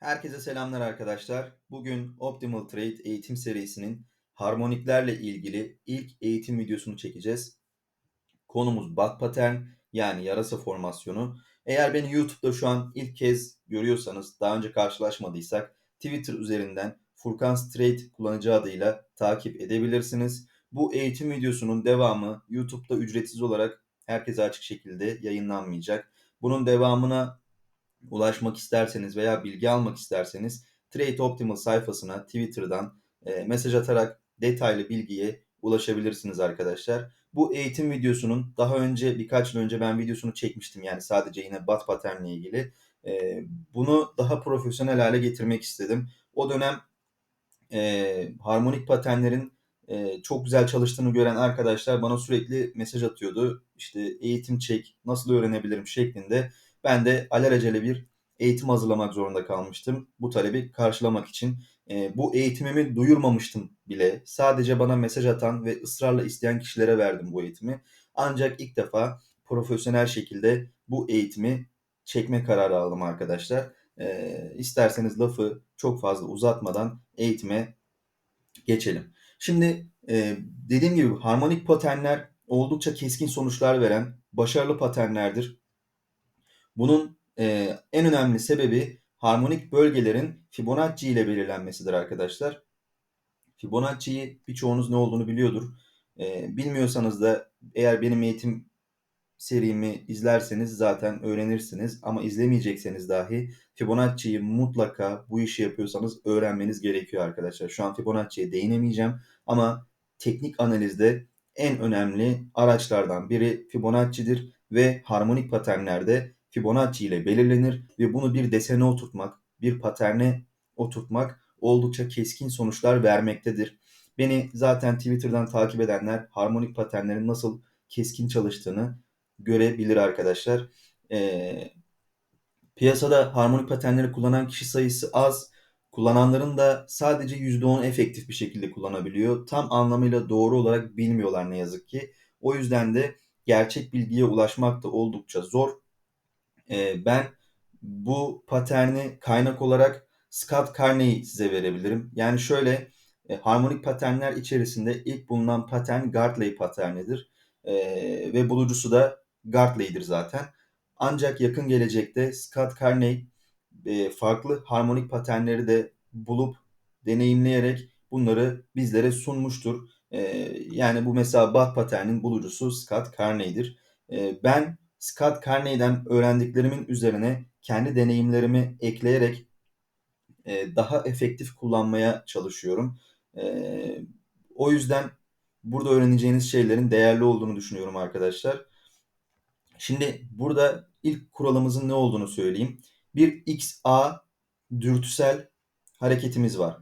Herkese selamlar arkadaşlar. Bugün Optimal Trade eğitim serisinin harmoniklerle ilgili ilk eğitim videosunu çekeceğiz. Konumuz bat pattern yani yarasa formasyonu. Eğer beni YouTube'da şu an ilk kez görüyorsanız, daha önce karşılaşmadıysak Twitter üzerinden Furkan Straight kullanıcı adıyla takip edebilirsiniz. Bu eğitim videosunun devamı YouTube'da ücretsiz olarak herkese açık şekilde yayınlanmayacak. Bunun devamına ulaşmak isterseniz veya bilgi almak isterseniz Trade Optimal sayfasına Twitter'dan e, mesaj atarak detaylı bilgiye ulaşabilirsiniz arkadaşlar. Bu eğitim videosunun daha önce birkaç yıl önce ben videosunu çekmiştim yani sadece yine bat patternle ilgili. E, bunu daha profesyonel hale getirmek istedim. O dönem e, harmonik paternlerin e, çok güzel çalıştığını gören arkadaşlar bana sürekli mesaj atıyordu. İşte eğitim çek, nasıl öğrenebilirim şeklinde. Ben de alelacele bir eğitim hazırlamak zorunda kalmıştım. Bu talebi karşılamak için. E, bu eğitimimi duyurmamıştım bile. Sadece bana mesaj atan ve ısrarla isteyen kişilere verdim bu eğitimi. Ancak ilk defa profesyonel şekilde bu eğitimi çekme kararı aldım arkadaşlar. E, isterseniz lafı çok fazla uzatmadan eğitime geçelim. Şimdi e, dediğim gibi harmonik paternler oldukça keskin sonuçlar veren başarılı paternlerdir. Bunun e, en önemli sebebi harmonik bölgelerin Fibonacci ile belirlenmesidir arkadaşlar. Fibonacci'yi birçoğunuz ne olduğunu biliyordur. E, bilmiyorsanız da eğer benim eğitim serimi izlerseniz zaten öğrenirsiniz. Ama izlemeyecekseniz dahi Fibonacci'yi mutlaka bu işi yapıyorsanız öğrenmeniz gerekiyor arkadaşlar. Şu an Fibonacci'ye değinemeyeceğim ama teknik analizde en önemli araçlardan biri Fibonacci'dir ve harmonik paternlerde Fibonacci ile belirlenir ve bunu bir desene oturtmak, bir paterne oturtmak oldukça keskin sonuçlar vermektedir. Beni zaten Twitter'dan takip edenler harmonik paternlerin nasıl keskin çalıştığını görebilir arkadaşlar. Ee, piyasada harmonik paternleri kullanan kişi sayısı az. Kullananların da sadece %10 efektif bir şekilde kullanabiliyor. Tam anlamıyla doğru olarak bilmiyorlar ne yazık ki. O yüzden de gerçek bilgiye ulaşmak da oldukça zor. Ee, ben bu paterni kaynak olarak Scott Carney'i size verebilirim. Yani şöyle e, harmonik paternler içerisinde ilk bulunan patern Gartley paternidir. E, ve bulucusu da Gartley'dir zaten. Ancak yakın gelecekte Scott Carney e, farklı harmonik paternleri de bulup deneyimleyerek bunları bizlere sunmuştur. E, yani bu mesela Bach paternin bulucusu Scott Carney'dir. E, ben Scott Carney'den öğrendiklerimin üzerine kendi deneyimlerimi ekleyerek e, daha efektif kullanmaya çalışıyorum. E, o yüzden burada öğreneceğiniz şeylerin değerli olduğunu düşünüyorum arkadaşlar. Şimdi burada ilk kuralımızın ne olduğunu söyleyeyim. Bir XA dürtüsel hareketimiz var.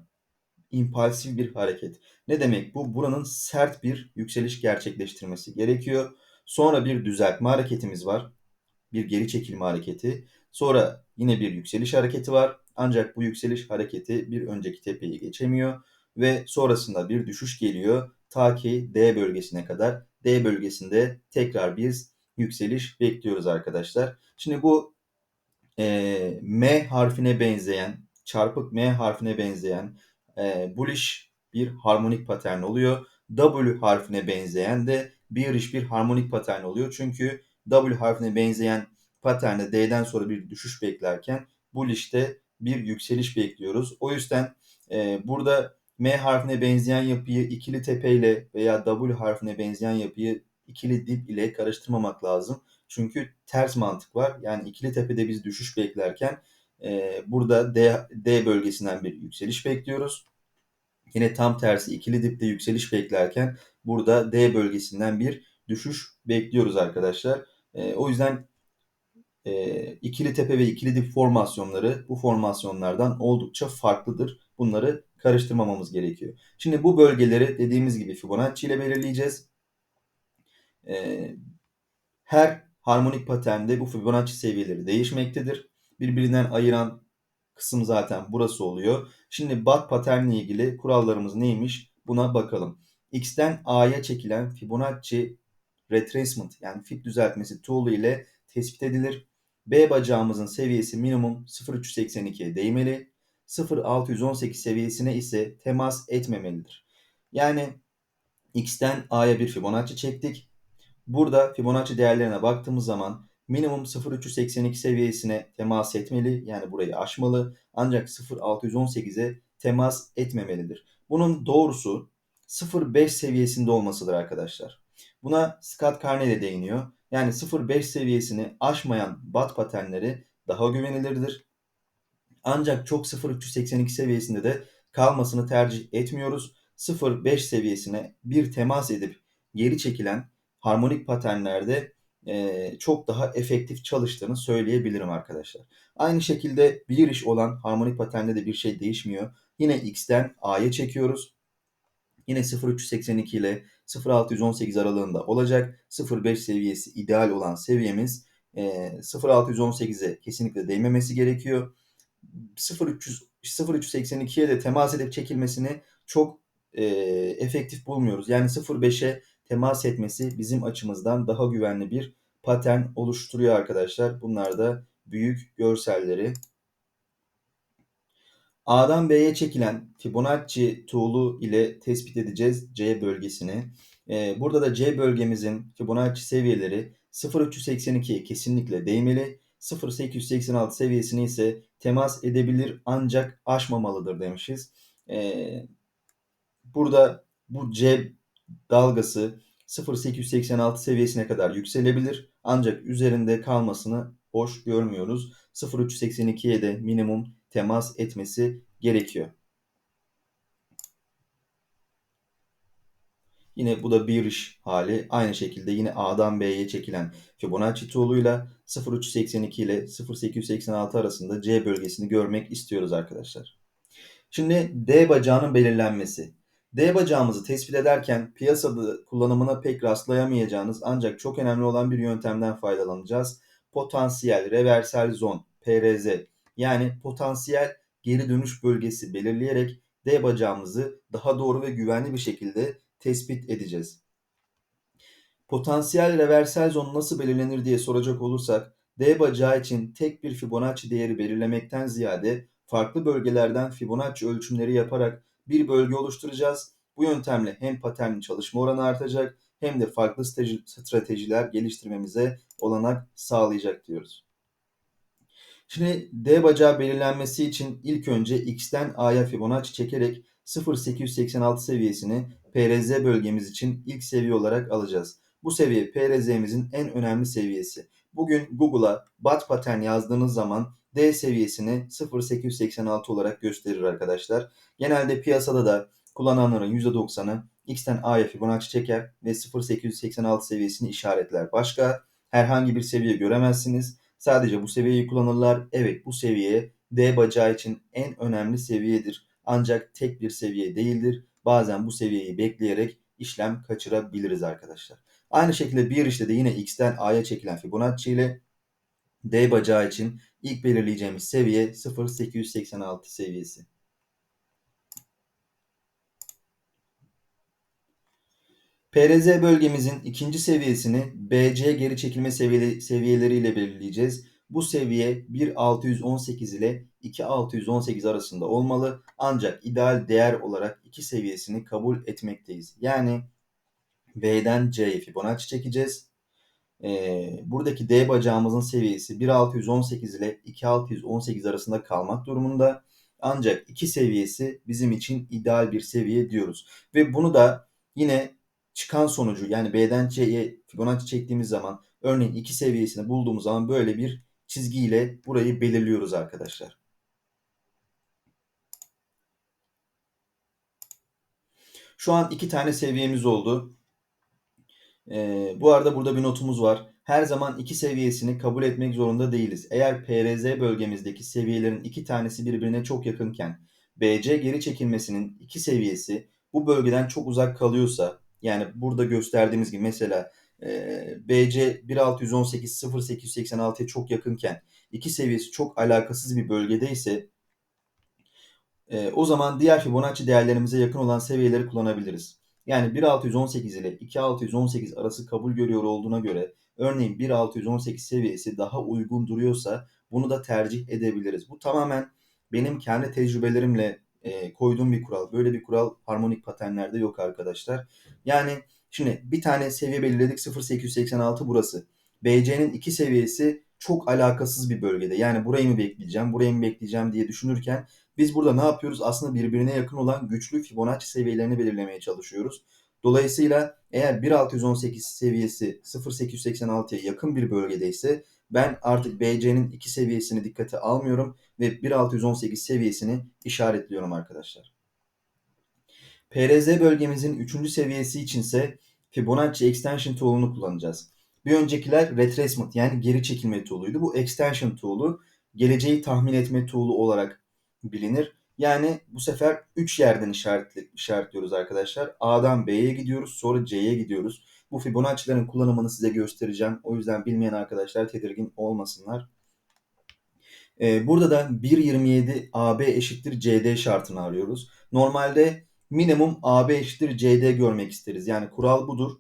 İmpulsif bir hareket. Ne demek bu? Buranın sert bir yükseliş gerçekleştirmesi gerekiyor. Sonra bir düzeltme hareketimiz var. Bir geri çekilme hareketi. Sonra yine bir yükseliş hareketi var. Ancak bu yükseliş hareketi bir önceki tepeyi geçemiyor ve sonrasında bir düşüş geliyor ta ki D bölgesine kadar. D bölgesinde tekrar biz yükseliş bekliyoruz arkadaşlar. Şimdi bu e, M harfine benzeyen, çarpık M harfine benzeyen e, bullish bir harmonik patern oluyor. W harfine benzeyen de bearish bir harmonik patern oluyor. Çünkü W harfine benzeyen paternde D'den sonra bir düşüş beklerken bullish'te bir yükseliş bekliyoruz. O yüzden e, burada M harfine benzeyen yapıyı ikili tepe ile veya W harfine benzeyen yapıyı ikili dip ile karıştırmamak lazım. Çünkü ters mantık var. Yani ikili tepede biz düşüş beklerken e, burada D, D bölgesinden bir yükseliş bekliyoruz. Yine tam tersi ikili dipte yükseliş beklerken burada D bölgesinden bir düşüş bekliyoruz arkadaşlar. E, o yüzden e, ikili tepe ve ikili dip formasyonları bu formasyonlardan oldukça farklıdır. Bunları karıştırmamamız gerekiyor. Şimdi bu bölgeleri dediğimiz gibi Fibonacci ile belirleyeceğiz. E, her harmonik paternde bu Fibonacci seviyeleri değişmektedir. Birbirinden ayıran kısım zaten burası oluyor. Şimdi bat paternle ilgili kurallarımız neymiş? Buna bakalım. X'ten A'ya çekilen Fibonacci retracement yani fit düzeltmesi tool ile tespit edilir. B bacağımızın seviyesi minimum 0.382'ye değmeli. 0.618 seviyesine ise temas etmemelidir. Yani X'ten A'ya bir Fibonacci çektik. Burada Fibonacci değerlerine baktığımız zaman minimum 0.382 seviyesine temas etmeli. Yani burayı aşmalı. Ancak 0.618'e temas etmemelidir. Bunun doğrusu 0.5 seviyesinde olmasıdır arkadaşlar. Buna Scott Carney de değiniyor. Yani 0.5 seviyesini aşmayan bat paternleri daha güvenilirdir. Ancak çok 0.382 seviyesinde de kalmasını tercih etmiyoruz. 0.5 seviyesine bir temas edip geri çekilen harmonik paternlerde e, çok daha efektif çalıştığını söyleyebilirim arkadaşlar. Aynı şekilde bir iş olan harmonik paternde de bir şey değişmiyor. Yine X'ten A'ya çekiyoruz. Yine 0.382 ile 0.618 aralığında olacak. 0.5 seviyesi ideal olan seviyemiz e, 0.618'e kesinlikle değmemesi gerekiyor. 0.382'ye de temas edip çekilmesini çok e, efektif bulmuyoruz. Yani 0.5'e temas etmesi bizim açımızdan daha güvenli bir patern oluşturuyor arkadaşlar. Bunlar da büyük görselleri. A'dan B'ye çekilen Fibonacci tool'u ile tespit edeceğiz C bölgesini. Ee, burada da C bölgemizin Fibonacci seviyeleri 0.382'ye kesinlikle değmeli. 0.886 seviyesini ise temas edebilir ancak aşmamalıdır demişiz. Ee, burada bu C dalgası 0.886 seviyesine kadar yükselebilir. Ancak üzerinde kalmasını hoş görmüyoruz. 0.382'ye de minimum temas etmesi gerekiyor. Yine bu da iş hali. Aynı şekilde yine A'dan B'ye çekilen Fibonacci tool'uyla 0.382 ile 0.886 arasında C bölgesini görmek istiyoruz arkadaşlar. Şimdi D bacağının belirlenmesi. D bacağımızı tespit ederken piyasada kullanımına pek rastlayamayacağınız ancak çok önemli olan bir yöntemden faydalanacağız. Potansiyel reversal zon PRZ yani potansiyel geri dönüş bölgesi belirleyerek D bacağımızı daha doğru ve güvenli bir şekilde tespit edeceğiz. Potansiyel reversal zon nasıl belirlenir diye soracak olursak D bacağı için tek bir Fibonacci değeri belirlemekten ziyade farklı bölgelerden Fibonacci ölçümleri yaparak bir bölge oluşturacağız. Bu yöntemle hem paternin çalışma oranı artacak hem de farklı stratejiler geliştirmemize olanak sağlayacak diyoruz. Şimdi D bacağı belirlenmesi için ilk önce X'ten A'ya Fibonacci çekerek 0.886 seviyesini PRZ bölgemiz için ilk seviye olarak alacağız. Bu seviye PRZ'mizin en önemli seviyesi. Bugün Google'a bat pattern yazdığınız zaman D seviyesini 0.886 olarak gösterir arkadaşlar. Genelde piyasada da kullananların %90'ı X'ten A'ya Fibonacci çeker ve 0.886 seviyesini işaretler. Başka herhangi bir seviye göremezsiniz. Sadece bu seviyeyi kullanırlar. Evet bu seviye D bacağı için en önemli seviyedir. Ancak tek bir seviye değildir. Bazen bu seviyeyi bekleyerek işlem kaçırabiliriz arkadaşlar. Aynı şekilde bir işte de yine X'ten A'ya çekilen Fibonacci ile D bacağı için ilk belirleyeceğimiz seviye 0.886 seviyesi. PRZ bölgemizin ikinci seviyesini BC geri çekilme seviyeleriyle belirleyeceğiz. Bu seviye 1.618 ile 2.618 arasında olmalı. Ancak ideal değer olarak iki seviyesini kabul etmekteyiz. Yani B'den C'ye Fibonacci çekeceğiz. Ee, buradaki D bacağımızın seviyesi 1.618 ile 2.618 arasında kalmak durumunda. Ancak iki seviyesi bizim için ideal bir seviye diyoruz. Ve bunu da yine çıkan sonucu yani B'den C'ye Fibonacci çektiğimiz zaman örneğin 2 seviyesini bulduğumuz zaman böyle bir çizgiyle burayı belirliyoruz arkadaşlar. Şu an iki tane seviyemiz oldu. Ee, bu arada burada bir notumuz var. Her zaman iki seviyesini kabul etmek zorunda değiliz. Eğer PRZ bölgemizdeki seviyelerin iki tanesi birbirine çok yakınken BC geri çekilmesinin iki seviyesi bu bölgeden çok uzak kalıyorsa yani burada gösterdiğimiz gibi mesela e, BC 1618 0886'ya çok yakınken iki seviyesi çok alakasız bir bölgedeyse e, o zaman diğer Fibonacci değerlerimize yakın olan seviyeleri kullanabiliriz. Yani 1618 ile 2618 arası kabul görüyor olduğuna göre örneğin 1618 seviyesi daha uygun duruyorsa bunu da tercih edebiliriz. Bu tamamen benim kendi tecrübelerimle e, koyduğum bir kural. Böyle bir kural harmonik paternlerde yok arkadaşlar. Yani şimdi bir tane seviye belirledik 0886 burası. BC'nin iki seviyesi çok alakasız bir bölgede. Yani burayı mı bekleyeceğim, burayı mı bekleyeceğim diye düşünürken biz burada ne yapıyoruz? Aslında birbirine yakın olan güçlü Fibonacci seviyelerini belirlemeye çalışıyoruz. Dolayısıyla eğer 1618 seviyesi 0886'ya yakın bir bölgedeyse ben artık BC'nin iki seviyesini dikkate almıyorum ve 1618 seviyesini işaretliyorum arkadaşlar. PRZ bölgemizin 3. seviyesi içinse Fibonacci Extension tool'unu kullanacağız. Bir öncekiler retracement yani geri çekilme tool'uydu. Bu extension tool'u geleceği tahmin etme tool'u olarak bilinir. Yani bu sefer 3 yerden işaretli, işaretliyoruz arkadaşlar. A'dan B'ye gidiyoruz sonra C'ye gidiyoruz. Bu Fibonacci'lerin kullanımını size göstereceğim. O yüzden bilmeyen arkadaşlar tedirgin olmasınlar. Ee, burada da 1.27 AB eşittir CD şartını arıyoruz. Normalde minimum AB eşittir CD görmek isteriz. Yani kural budur.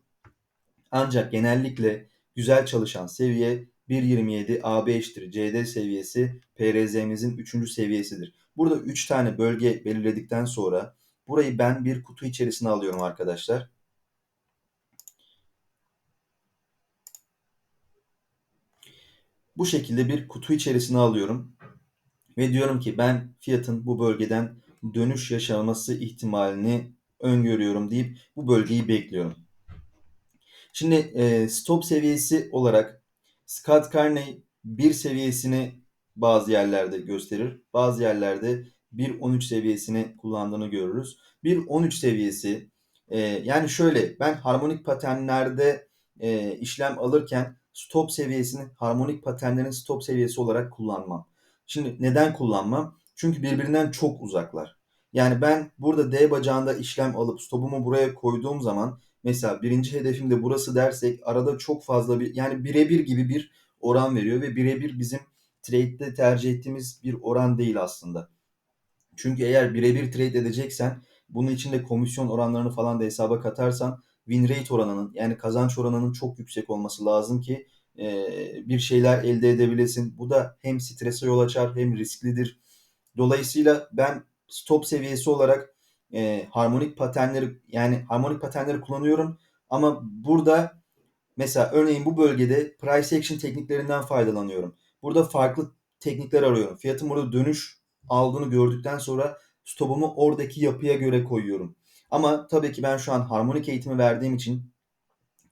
Ancak genellikle güzel çalışan seviye 1.27 AB eşittir CD seviyesi PRZ'mizin 3. seviyesidir. Burada 3 tane bölge belirledikten sonra burayı ben bir kutu içerisine alıyorum arkadaşlar. Bu şekilde bir kutu içerisine alıyorum. Ve diyorum ki ben fiyatın bu bölgeden dönüş yaşaması ihtimalini öngörüyorum deyip bu bölgeyi bekliyorum. Şimdi e, stop seviyesi olarak Scott Carney bir seviyesini bazı yerlerde gösterir. Bazı yerlerde 1.13 seviyesini kullandığını görürüz. 1.13 seviyesi e, yani şöyle ben harmonik paternlerde e, işlem alırken stop seviyesini harmonik paternlerin stop seviyesi olarak kullanmam. Şimdi neden kullanmam? Çünkü birbirinden çok uzaklar. Yani ben burada D bacağında işlem alıp stopumu buraya koyduğum zaman mesela birinci hedefim de burası dersek arada çok fazla bir yani birebir gibi bir oran veriyor ve birebir bizim trade'de tercih ettiğimiz bir oran değil aslında. Çünkü eğer birebir trade edeceksen bunun içinde komisyon oranlarını falan da hesaba katarsan win rate oranının yani kazanç oranının çok yüksek olması lazım ki e, bir şeyler elde edebilesin. Bu da hem strese yol açar hem risklidir. Dolayısıyla ben stop seviyesi olarak e, harmonik paternleri yani harmonik paternleri kullanıyorum ama burada mesela örneğin bu bölgede price action tekniklerinden faydalanıyorum. Burada farklı teknikler arıyorum. Fiyatın burada dönüş aldığını gördükten sonra stopumu oradaki yapıya göre koyuyorum. Ama tabii ki ben şu an harmonik eğitimi verdiğim için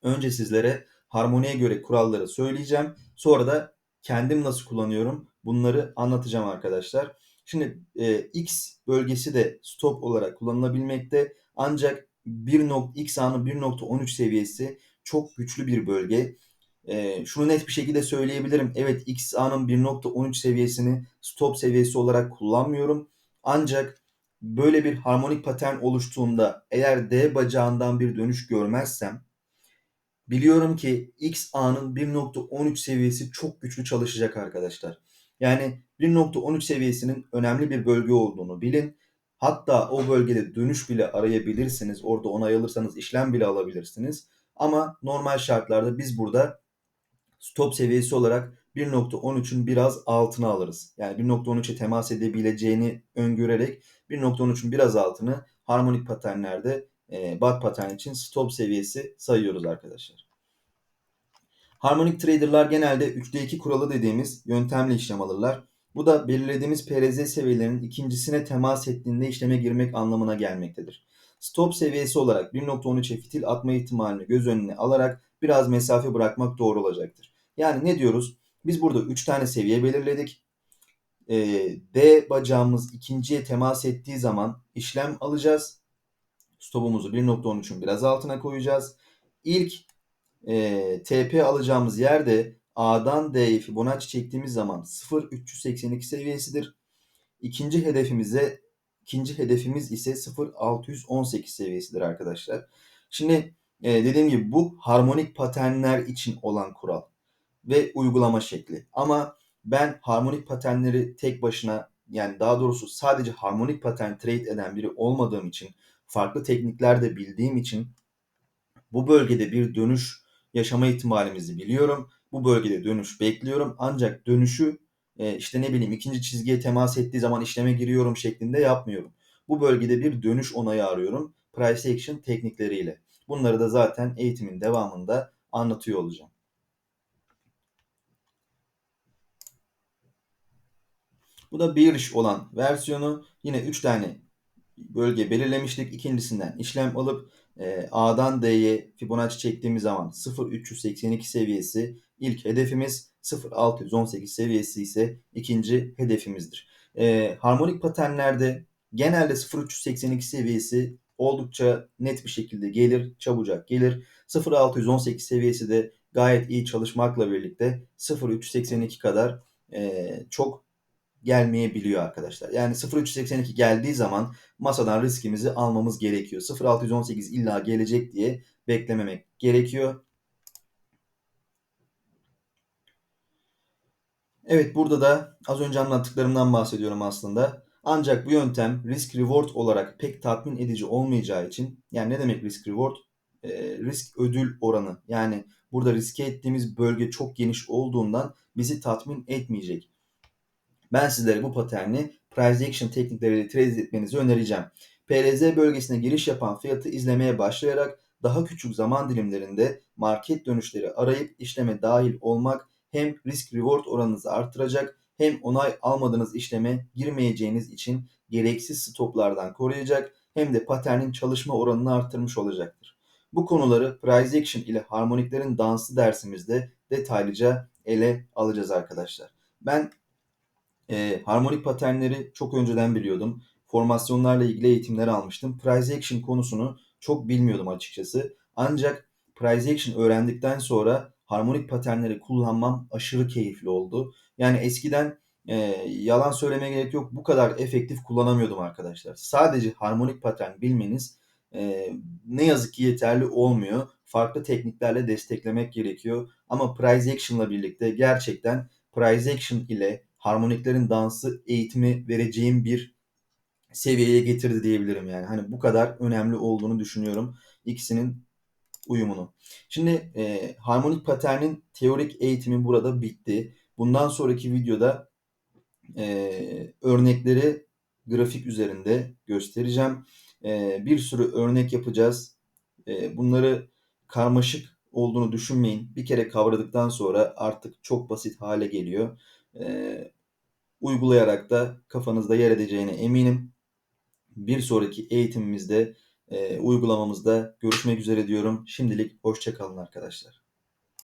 önce sizlere harmoniye göre kuralları söyleyeceğim. Sonra da kendim nasıl kullanıyorum bunları anlatacağım arkadaşlar. Şimdi e, X bölgesi de stop olarak kullanılabilmekte. Ancak 1. X anı 1.13 seviyesi çok güçlü bir bölge. E, şunu net bir şekilde söyleyebilirim. Evet X anın 1.13 seviyesini stop seviyesi olarak kullanmıyorum. Ancak böyle bir harmonik patern oluştuğunda eğer D bacağından bir dönüş görmezsem biliyorum ki X anın 1.13 seviyesi çok güçlü çalışacak arkadaşlar. Yani 1.13 seviyesinin önemli bir bölge olduğunu bilin. Hatta o bölgede dönüş bile arayabilirsiniz. Orada onay alırsanız işlem bile alabilirsiniz. Ama normal şartlarda biz burada stop seviyesi olarak 1.13'ün biraz altına alırız. Yani 1.13'e temas edebileceğini öngörerek 1.13'ün biraz altını harmonik paternlerde e, bat patern için stop seviyesi sayıyoruz arkadaşlar. Harmonik traderlar genelde 3'te 2 kuralı dediğimiz yöntemle işlem alırlar. Bu da belirlediğimiz PRZ seviyelerinin ikincisine temas ettiğinde işleme girmek anlamına gelmektedir. Stop seviyesi olarak 1.13'e fitil atma ihtimalini göz önüne alarak biraz mesafe bırakmak doğru olacaktır. Yani ne diyoruz? Biz burada 3 tane seviye belirledik. Ee, D bacağımız ikinciye temas ettiği zaman işlem alacağız. Stopumuzu 1.13'ün biraz altına koyacağız. İlk e, TP alacağımız yerde A'dan D'ye Fibonacci çektiğimiz zaman 0.382 seviyesidir. İkinci hedefimize ikinci hedefimiz ise 0.618 seviyesidir arkadaşlar. Şimdi e, dediğim gibi bu harmonik paternler için olan kural ve uygulama şekli. Ama ben harmonik paternleri tek başına yani daha doğrusu sadece harmonik patern trade eden biri olmadığım için farklı teknikler de bildiğim için bu bölgede bir dönüş yaşama ihtimalimizi biliyorum. Bu bölgede dönüş bekliyorum. Ancak dönüşü e, işte ne bileyim ikinci çizgiye temas ettiği zaman işleme giriyorum şeklinde yapmıyorum. Bu bölgede bir dönüş onayı arıyorum. Price action teknikleriyle. Bunları da zaten eğitimin devamında anlatıyor olacağım. Bu da bearish olan versiyonu. Yine 3 tane bölge belirlemiştik. İkincisinden işlem alıp e, A'dan D'ye Fibonacci çektiğimiz zaman 0.382 seviyesi ilk hedefimiz. 0.618 seviyesi ise ikinci hedefimizdir. E, harmonik paternlerde genelde 0.382 seviyesi oldukça net bir şekilde gelir, çabucak gelir. 0.618 seviyesi de gayet iyi çalışmakla birlikte 0.382 kadar e, çok gelmeyebiliyor arkadaşlar. Yani 0.382 geldiği zaman masadan riskimizi almamız gerekiyor. 0.618 illa gelecek diye beklememek gerekiyor. Evet burada da az önce anlattıklarımdan bahsediyorum aslında. Ancak bu yöntem risk reward olarak pek tatmin edici olmayacağı için yani ne demek risk reward? E, risk ödül oranı. Yani burada riske ettiğimiz bölge çok geniş olduğundan bizi tatmin etmeyecek. Ben sizlere bu paterni price action teknikleriyle trade etmenizi önereceğim. PRZ bölgesine giriş yapan fiyatı izlemeye başlayarak daha küçük zaman dilimlerinde market dönüşleri arayıp işleme dahil olmak hem risk reward oranınızı artıracak hem onay almadığınız işleme girmeyeceğiniz için gereksiz stoplardan koruyacak hem de paternin çalışma oranını artırmış olacaktır. Bu konuları Price Action ile harmoniklerin dansı dersimizde detaylıca ele alacağız arkadaşlar. Ben e, harmonik paternleri çok önceden biliyordum. Formasyonlarla ilgili eğitimler almıştım. Price Action konusunu çok bilmiyordum açıkçası. Ancak Price Action öğrendikten sonra harmonik paternleri kullanmam aşırı keyifli oldu. Yani eskiden e, yalan söylemeye gerek yok bu kadar efektif kullanamıyordum arkadaşlar. Sadece harmonik patern bilmeniz e, ne yazık ki yeterli olmuyor. Farklı tekniklerle desteklemek gerekiyor. Ama Price Action'la birlikte gerçekten Price Action ile harmoniklerin dansı eğitimi vereceğim bir seviyeye getirdi diyebilirim yani. Hani bu kadar önemli olduğunu düşünüyorum ikisinin uyumunu. Şimdi e, harmonik paternin teorik eğitimi burada bitti. Bundan sonraki videoda e, örnekleri grafik üzerinde göstereceğim. E, bir sürü örnek yapacağız. E, bunları karmaşık olduğunu düşünmeyin. Bir kere kavradıktan sonra artık çok basit hale geliyor. E, uygulayarak da kafanızda yer edeceğine eminim. Bir sonraki eğitimimizde, e, uygulamamızda görüşmek üzere diyorum. Şimdilik hoşçakalın arkadaşlar.